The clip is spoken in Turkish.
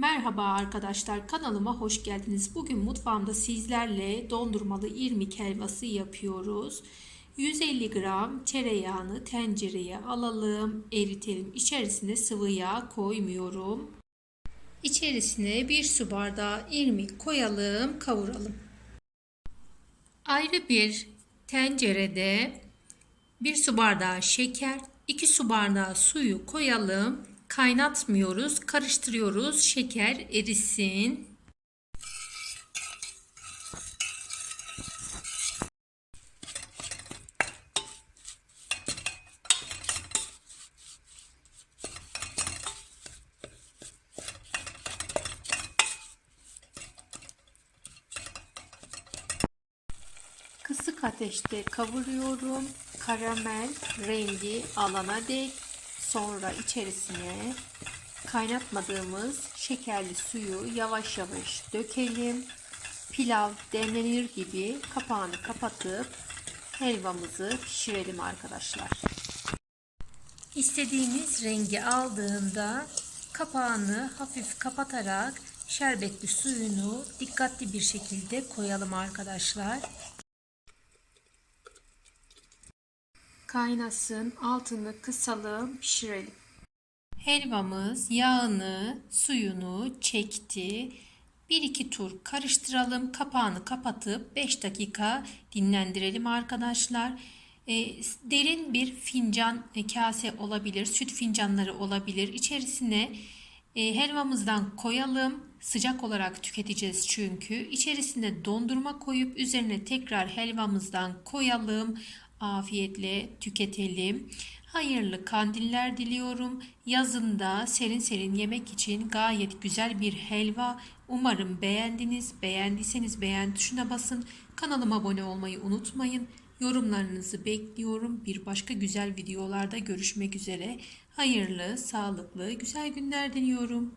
Merhaba arkadaşlar kanalıma hoş geldiniz. Bugün mutfağımda sizlerle dondurmalı irmik helvası yapıyoruz. 150 gram tereyağını tencereye alalım, eritelim. İçerisine sıvı yağ koymuyorum. İçerisine bir su bardağı irmik koyalım, kavuralım. Ayrı bir tencerede bir su bardağı şeker, 2 su bardağı suyu koyalım. Kaynatmıyoruz, karıştırıyoruz. Şeker erisin. Kısık ateşte kavuruyorum. Karamel rengi alana dek. Sonra içerisine kaynatmadığımız şekerli suyu yavaş yavaş dökelim. Pilav demlenir gibi kapağını kapatıp helvamızı pişirelim arkadaşlar. İstediğimiz rengi aldığında kapağını hafif kapatarak şerbetli suyunu dikkatli bir şekilde koyalım arkadaşlar. Kaynasın, altını kısalım, pişirelim. Helvamız yağını, suyunu çekti. 1-2 tur karıştıralım. Kapağını kapatıp 5 dakika dinlendirelim arkadaşlar. E, derin bir fincan e, kase olabilir, süt fincanları olabilir. İçerisine e, helvamızdan koyalım. Sıcak olarak tüketeceğiz çünkü. İçerisine dondurma koyup üzerine tekrar helvamızdan koyalım. Afiyetle tüketelim. Hayırlı kandiller diliyorum. Yazında serin serin yemek için gayet güzel bir helva. Umarım beğendiniz. Beğendiyseniz beğen tuşuna basın. Kanalıma abone olmayı unutmayın. Yorumlarınızı bekliyorum. Bir başka güzel videolarda görüşmek üzere. Hayırlı, sağlıklı, güzel günler diliyorum.